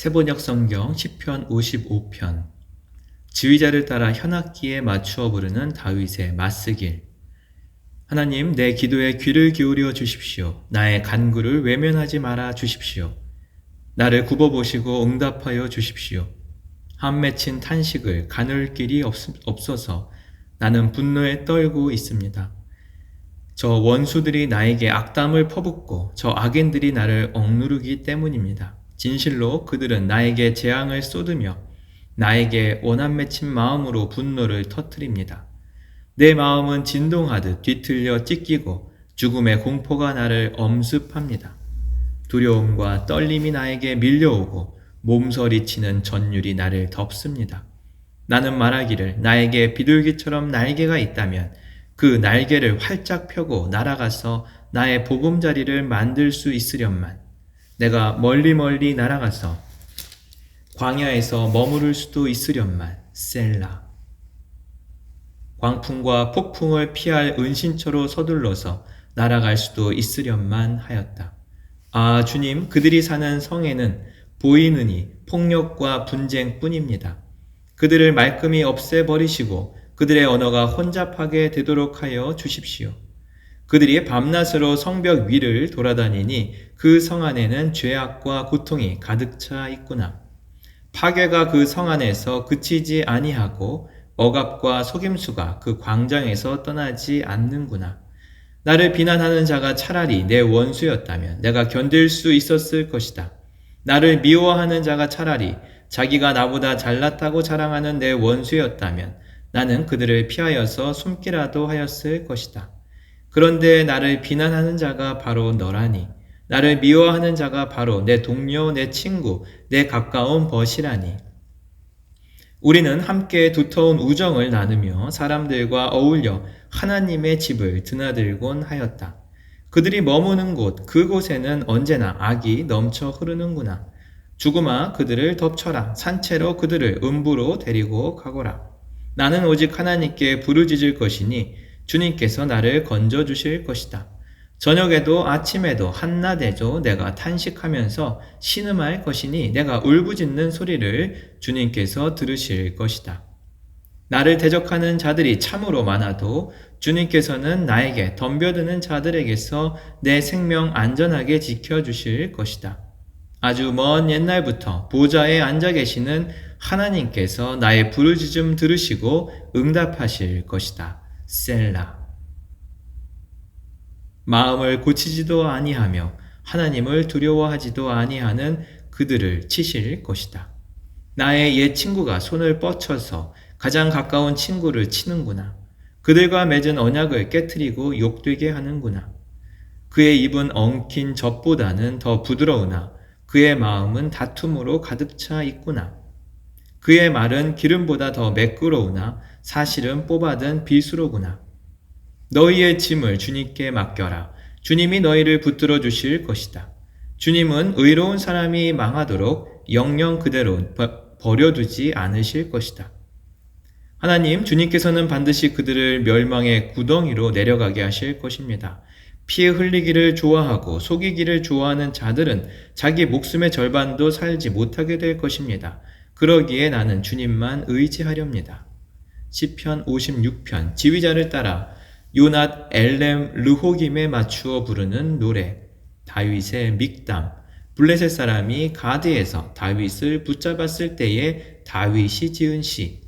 세번역 성경 10편 55편 지휘자를 따라 현악기에 맞추어 부르는 다윗의 맞쓰길 하나님 내 기도에 귀를 기울여 주십시오. 나의 간구를 외면하지 말아 주십시오. 나를 굽어보시고 응답하여 주십시오. 한 맺힌 탄식을 가눌 길이 없, 없어서 나는 분노에 떨고 있습니다. 저 원수들이 나에게 악담을 퍼붓고 저 악인들이 나를 억누르기 때문입니다. 진실로 그들은 나에게 재앙을 쏟으며 나에게 원한 맺힌 마음으로 분노를 터뜨립니다. 내 마음은 진동하듯 뒤틀려 찢기고 죽음의 공포가 나를 엄습합니다. 두려움과 떨림이 나에게 밀려오고 몸서리치는 전율이 나를 덮습니다. 나는 말하기를 나에게 비둘기처럼 날개가 있다면 그 날개를 활짝 펴고 날아가서 나의 보금자리를 만들 수 있으련만 내가 멀리 멀리 날아가서 광야에서 머무를 수도 있으련만 셀라 광풍과 폭풍을 피할 은신처로 서둘러서 날아갈 수도 있으련만 하였다. 아, 주님, 그들이 사는 성에는 보이느니 폭력과 분쟁뿐입니다. 그들을 말끔히 없애버리시고 그들의 언어가 혼잡하게 되도록 하여 주십시오. 그들이 밤낮으로 성벽 위를 돌아다니니 그 성 안에는 죄악과 고통이 가득 차 있구나. 파괴가 그 성 안에서 그치지 아니하고 억압과 속임수가 그 광장에서 떠나지 않는구나. 나를 비난하는 자가 차라리 내 원수였다면 내가 견딜 수 있었을 것이다. 나를 미워하는 자가 차라리 자기가 나보다 잘났다고 자랑하는 내 원수였다면 나는 그들을 피하여서 숨기라도 하였을 것이다. 그런데 나를 비난하는 자가 바로 너라니. 나를 미워하는 자가 바로 내 동료, 내 친구, 내 가까운 벗이라니. 우리는 함께 두터운 우정을 나누며 사람들과 어울려 하나님의 집을 드나들곤 하였다. 그들이 머무는 곳, 그곳에는 언제나 악이 넘쳐 흐르는구나. 죽음아 그들을 덮쳐라. 산채로 그들을 음부로 데리고 가거라. 나는 오직 하나님께 부르짖을 것이니 주님께서 나를 건져 주실 것이다. 저녁에도 아침에도 한낮에도 내가 탄식하면서 신음할 것이니 내가 울부짖는 소리를 주님께서 들으실 것이다. 나를 대적하는 자들이 참으로 많아도 주님께서는 나에게 덤벼드는 자들에게서 내 생명 안전하게 지켜주실 것이다. 아주 먼 옛날부터 보좌에 앉아 계시는 하나님께서 나의 부르짖음 들으시고 응답하실 것이다. 셀라. 마음을 고치지도 아니하며 하나님을 두려워하지도 아니하는 그들을 치실 것이다. 나의 옛 친구가 손을 뻗쳐서 가장 가까운 친구를 치는구나. 그들과 맺은 언약을 깨뜨리고 욕되게 하는구나. 그의 입은 엉킨 젖보다는 더 부드러우나 그의 마음은 다툼으로 가득 차 있구나. 그의 말은 기름보다 더 매끄러우나 사실은 뽑아든 비수로구나. 너희의 짐을 주님께 맡겨라. 주님이 너희를 붙들어 주실 것이다. 주님은 의로운 사람이 망하도록 영영 그대로 버려두지 않으실 것이다. 하나님, 주님께서는 반드시 그들을 멸망의 구덩이로 내려가게 하실 것입니다. 피해 흘리기를 좋아하고 속이기를 좋아하는 자들은 자기 목숨의 절반도 살지 못하게 될 것입니다. 그러기에 나는 주님만 의지하렵니다. 시편 56편 지휘자를 따라 요낫 엘렘 르호김에 맞추어 부르는 노래 다윗의 믹담 블레셋 사람이 가드에서 다윗을 붙잡았을 때에 다윗이 지은 시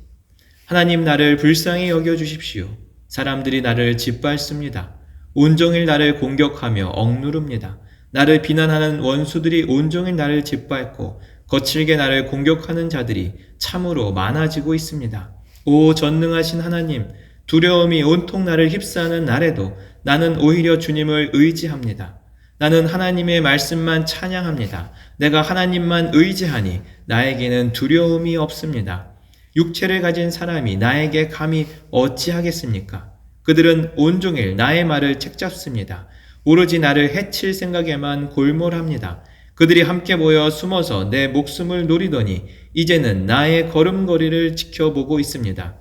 하나님 나를 불쌍히 여겨 주십시오. 사람들이 나를 짓밟습니다. 온종일 나를 공격하며 억누릅니다. 나를 비난하는 원수들이 온종일 나를 짓밟고 거칠게 나를 공격하는 자들이 참으로 많아지고 있습니다. 오 전능하신 하나님, 두려움이 온통 나를 휩싸는 날에도 나는 오히려 주님을 의지합니다. 나는 하나님의 말씀만 찬양합니다. 내가 하나님만 의지하니 나에게는 두려움이 없습니다. 육체를 가진 사람이 나에게 감히 어찌하겠습니까? 그들은 온종일 나의 말을 책잡습니다. 오로지 나를 해칠 생각에만 골몰합니다. 그들이 함께 모여 숨어서 내 목숨을 노리더니 이제는 나의 걸음걸이를 지켜보고 있습니다.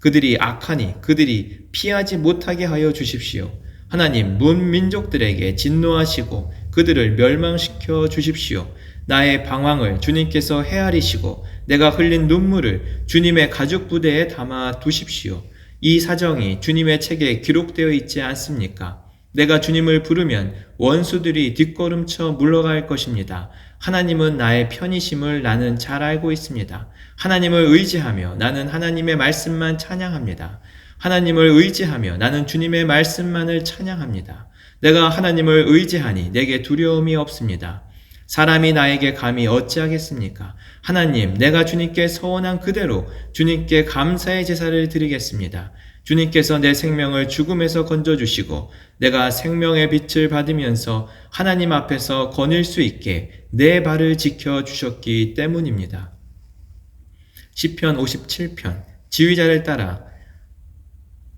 그들이 악하니 그들이 피하지 못하게 하여 주십시오. 하나님 문 민족들에게 진노하시고 그들을 멸망시켜 주십시오. 나의 방황을 주님께서 헤아리시고 내가 흘린 눈물을 주님의 가죽 부대에 담아 두십시오. 이 사정이 주님의 책에 기록되어 있지 않습니까? 내가 주님을 부르면 원수들이 뒷걸음쳐 물러갈 것입니다. 하나님은 나의 편이심을 나는 잘 알고 있습니다. 하나님을 의지하며 나는 하나님의 말씀만 찬양합니다. 하나님을 의지하며 나는 주님의 말씀만을 찬양합니다. 내가 하나님을 의지하니 내게 두려움이 없습니다. 사람이 나에게 감히 어찌하겠습니까? 하나님, 내가 주님께 서원한 그대로 주님께 감사의 제사를 드리겠습니다. 주님께서 내 생명을 죽음에서 건져주시고 내가 생명의 빛을 받으면서 하나님 앞에서 거닐 수 있게 내 발을 지켜주셨기 때문입니다. 10편 57편 지휘자를 따라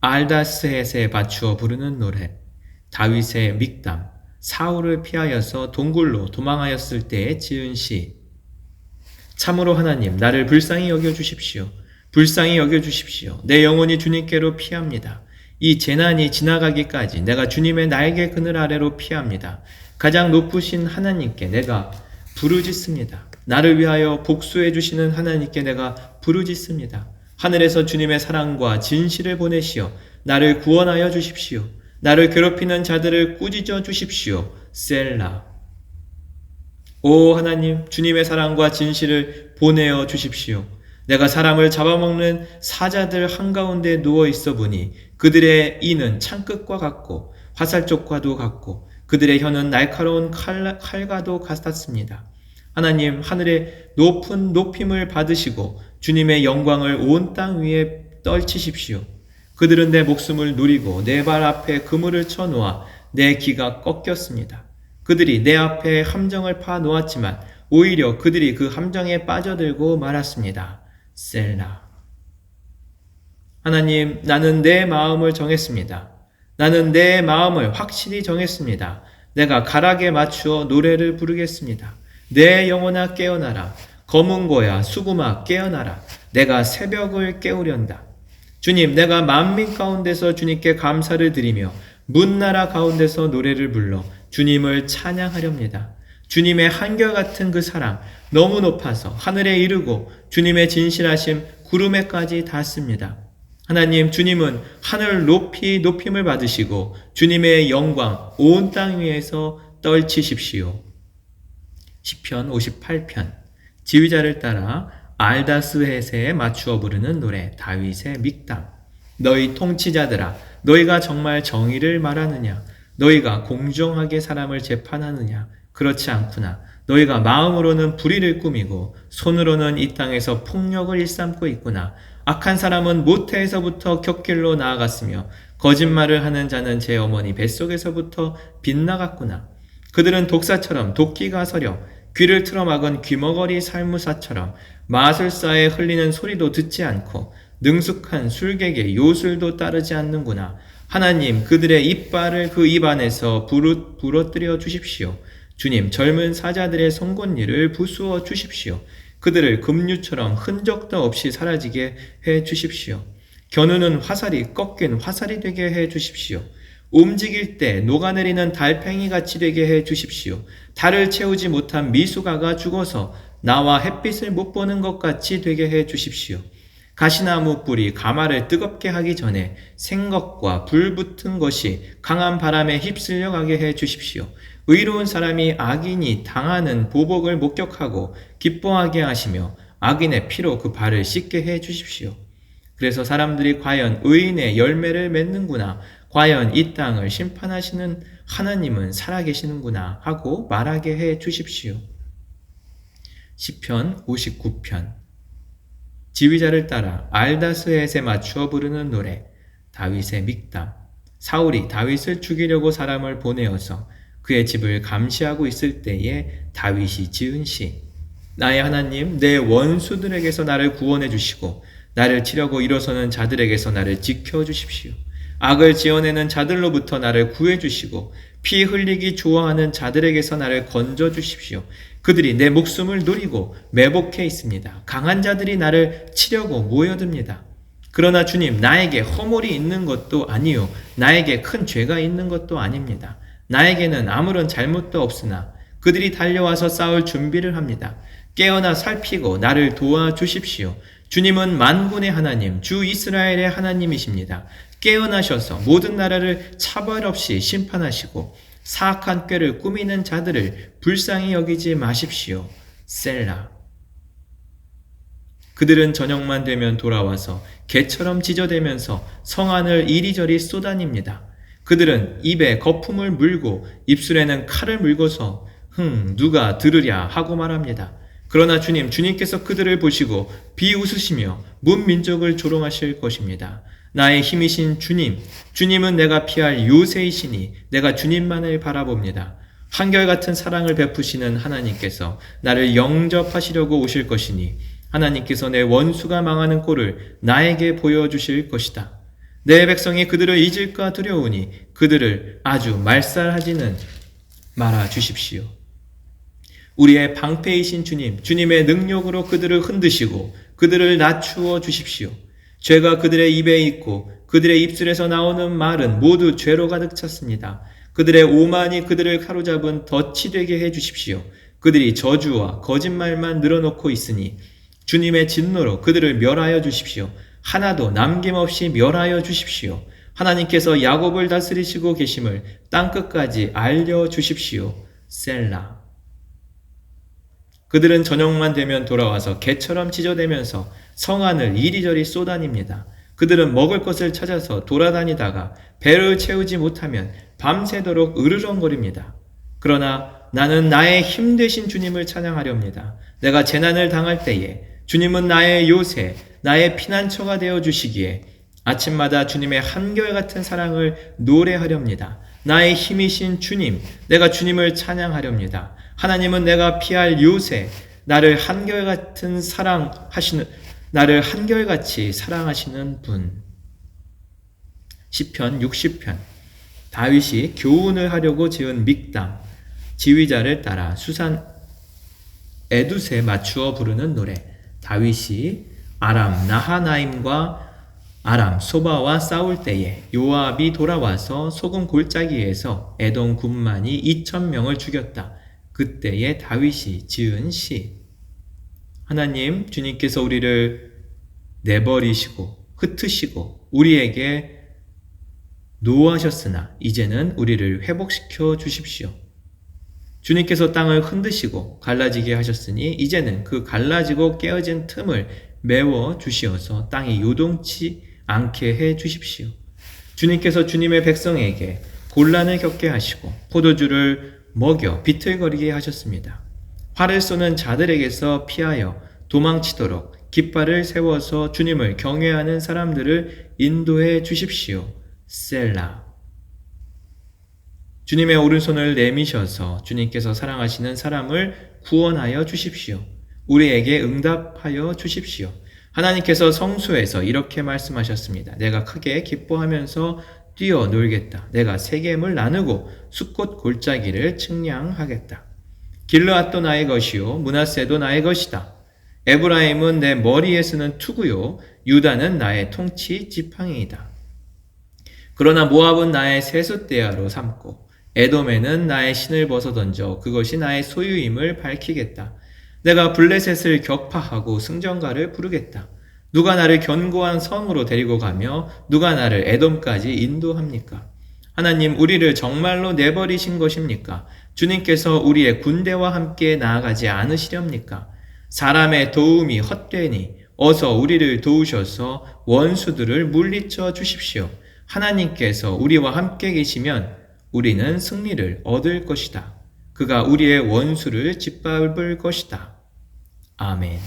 알다스헷에 맞추어 부르는 노래 다윗의 믹담 사울을 피하여서 동굴로 도망하였을 때에 지은 시 참으로 하나님 나를 불쌍히 여겨 주십시오. 불쌍히 여겨 주십시오. 내 영혼이 주님께로 피합니다. 이 재난이 지나가기까지 내가 주님의 날개 그늘 아래로 피합니다. 가장 높으신 하나님께 내가 부르짖습니다. 나를 위하여 복수해 주시는 하나님께 내가 부르짖습니다. 하늘에서 주님의 사랑과 진실을 보내시어 나를 구원하여 주십시오. 나를 괴롭히는 자들을 꾸짖어 주십시오. 셀라. 오 하나님, 주님의 사랑과 진실을 보내어 주십시오. 내가 사람을 잡아먹는 사자들 한가운데 누워 있어 보니 그들의 이는 창끝과 같고 화살쪽과도 같고 그들의 혀는 날카로운 칼, 칼과도 같았습니다. 하나님 하늘의 높은 높임을 받으시고 주님의 영광을 온 땅 위에 떨치십시오. 그들은 내 목숨을 누리고 내 발 앞에 그물을 쳐 놓아 내 기가 꺾였습니다. 그들이 내 앞에 함정을 파 놓았지만 오히려 그들이 그 함정에 빠져들고 말았습니다. 셀라. 하나님, 나는 내 마음을 정했습니다. 나는 내 마음을 확실히 정했습니다. 내가 가락에 맞추어 노래를 부르겠습니다. 내 영혼아 깨어나라. 검은 고야 수구마 깨어나라. 내가 새벽을 깨우련다. 주님, 내가 만민 가운데서 주님께 감사를 드리며 문나라 가운데서 노래를 불러 주님을 찬양하렵니다. 주님의 한결같은 그 사랑 너무 높아서 하늘에 이르고 주님의 진실하심 구름에까지 닿습니다. 하나님, 주님은 하늘 높이 높임을 받으시고 주님의 영광 온 땅 위에서 떨치십시오. 시편 58편 지휘자를 따라 알다스헷에 맞추어 부르는 노래 다윗의 믹담 너희 통치자들아 너희가 정말 정의를 말하느냐 너희가 공정하게 사람을 재판하느냐 그렇지 않구나 너희가 마음으로는 불의를 꾸미고 손으로는 이 땅에서 폭력을 일삼고 있구나 악한 사람은 모태에서부터 격길로 나아갔으며 거짓말을 하는 자는 제 어머니 뱃속에서부터 빗나갔구나 그들은 독사처럼 도끼가 서려 귀를 틀어막은 귀머거리 살무사처럼 마술사에 흘리는 소리도 듣지 않고 능숙한 술객의 요술도 따르지 않는구나. 하나님, 그들의 이빨을 그 입안에서 부르, 부러뜨려 주십시오. 주님, 젊은 사자들의 송곳니를 부수어 주십시오. 그들을 금류처럼 흔적도 없이 사라지게 해 주십시오. 겨누는 화살이 꺾인 화살이 되게 해 주십시오. 움직일 때 녹아내리는 달팽이 같이 되게 해 주십시오. 달을 채우지 못한 미숙아가 죽어서 나와 햇빛을 못 보는 것 같이 되게 해 주십시오. 가시나무 뿌리 가마를 뜨겁게 하기 전에 생것과 불 붙은 것이 강한 바람에 휩쓸려 가게 해 주십시오. 의로운 사람이 악인이 당하는 보복을 목격하고 기뻐하게 하시며 악인의 피로 그 발을 씻게 해 주십시오. 그래서 사람들이 과연 의인의 열매를 맺는구나. 과연 이 땅을 심판하시는 하나님은 살아계시는구나 하고 말하게 해 주십시오. 시편 59편 지휘자를 따라 알다스햇에 맞추어 부르는 노래 다윗의 믹담 사울이 다윗을 죽이려고 사람을 보내어서 그의 집을 감시하고 있을 때에 다윗이 지은 시 나의 하나님 내 원수들에게서 나를 구원해 주시고 나를 치려고 일어서는 자들에게서 나를 지켜 주십시오. 악을 지어내는 자들로부터 나를 구해 주시고 피 흘리기 좋아하는 자들에게서 나를 건져 주십시오. 그들이 내 목숨을 노리고 매복해 있습니다. 강한 자들이 나를 치려고 모여듭니다. 그러나 주님, 나에게 허물이 있는 것도 아니요. 나에게 큰 죄가 있는 것도 아닙니다. 나에게는 아무런 잘못도 없으나 그들이 달려와서 싸울 준비를 합니다. 깨어나 살피고 나를 도와주십시오. 주님은 만군의 하나님, 주 이스라엘의 하나님이십니다. 깨어나셔서 모든 나라를 차별 없이 심판하시고 사악한 꾀를 꾸미는 자들을 불쌍히 여기지 마십시오. 셀라. 그들은 저녁만 되면 돌아와서 개처럼 짖어대면서 성안을 이리저리 쏘다닙니다. 그들은 입에 거품을 물고 입술에는 칼을 물고서 흥 누가 들으랴 하고 말합니다. 그러나 주님 주님께서 그들을 보시고 비웃으시며 문민족을 조롱하실 것입니다. 나의 힘이신 주님 주님은 내가 피할 요새이시니 내가 주님만을 바라봅니다. 한결같은 사랑을 베푸시는 하나님께서 나를 영접하시려고 오실 것이니 하나님께서 내 원수가 망하는 꼴을 나에게 보여주실 것이다. 내 백성이 그들을 잊을까 두려우니 그들을 아주 말살하지는 말아 주십시오. 우리의 방패이신 주님, 주님의 능력으로 그들을 흔드시고 그들을 낮추어 주십시오. 죄가 그들의 입에 있고 그들의 입술에서 나오는 말은 모두 죄로 가득 찼습니다. 그들의 오만이 그들을 가로잡은 덫이 되게 해 주십시오. 그들이 저주와 거짓말만 늘어놓고 있으니 주님의 진노로 그들을 멸하여 주십시오. 하나도 남김없이 멸하여 주십시오. 하나님께서 야곱을 다스리시고 계심을 땅 끝까지 알려 주십시오. 셀라. 그들은 저녁만 되면 돌아와서 개처럼 찢어대면서 성안을 이리저리 쏘다닙니다. 그들은 먹을 것을 찾아서 돌아다니다가 배를 채우지 못하면 밤새도록 으르렁거립니다. 그러나 나는 나의 힘 되신 주님을 찬양하렵니다. 내가 재난을 당할 때에 주님은 나의 요새, 나의 피난처가 되어 주시기에 아침마다 주님의 한결같은 사랑을 노래하렵니다. 나의 힘이신 주님, 내가 주님을 찬양하렵니다. 하나님은 내가 피할 요새, 나를 한결같은 사랑하시는, 나를 한결같이 사랑하시는 분. 시편 60편. 다윗이 교훈을 하려고 지은 믹담, 지휘자를 따라 수산 에두세 맞추어 부르는 노래. 다윗이 아람 나하나임과 아람 소바와 싸울 때에 요압이 돌아와서 소금 골짜기에서 에돔 군만이 2천 명을 죽였다. 그때에 다윗이 지은 시. 하나님 주님께서 우리를 내버리시고 흩으시고 우리에게 노하셨으나 이제는 우리를 회복시켜 주십시오. 주님께서 땅을 흔드시고 갈라지게 하셨으니 이제는 그 갈라지고 깨어진 틈을 메워 주시어서 땅이 요동치 않게 해 주십시오. 주님께서 주님의 백성에게 곤란을 겪게 하시고 포도주를 먹여 비틀거리게 하셨습니다. 활을 쏘는 자들에게서 피하여 도망치도록 깃발을 세워서 주님을 경외하는 사람들을 인도해 주십시오. 셀라. 주님의 오른손을 내미셔서 주님께서 사랑하시는 사람을 구원하여 주십시오. 우리에게 응답하여 주십시오. 하나님께서 성수에서 이렇게 말씀하셨습니다. 내가 크게 기뻐하면서 뛰어 놀겠다. 내가 세겜을 나누고 숲꽃 골짜기를 측량하겠다. 길르앗도 나의 것이요 문하세도 나의 것이다. 에브라임은 내 머리에 쓰는 투구요 유다는 나의 통치 지팡이이다. 그러나 모압은 나의 세숫대야로 삼고 에돔에는 나의 신을 벗어 던져 그것이 나의 소유임을 밝히겠다. 내가 블레셋을 격파하고 승전가를 부르겠다. 누가 나를 견고한 성으로 데리고 가며 누가 나를 에돔까지 인도합니까? 하나님, 우리를 정말로 내버리신 것입니까? 주님께서 우리의 군대와 함께 나아가지 않으시렵니까? 사람의 도움이 헛되니 어서 우리를 도우셔서 원수들을 물리쳐 주십시오. 하나님께서 우리와 함께 계시면 우리는 승리를 얻을 것이다. 그가 우리의 원수를 짓밟을 것이다. 아멘.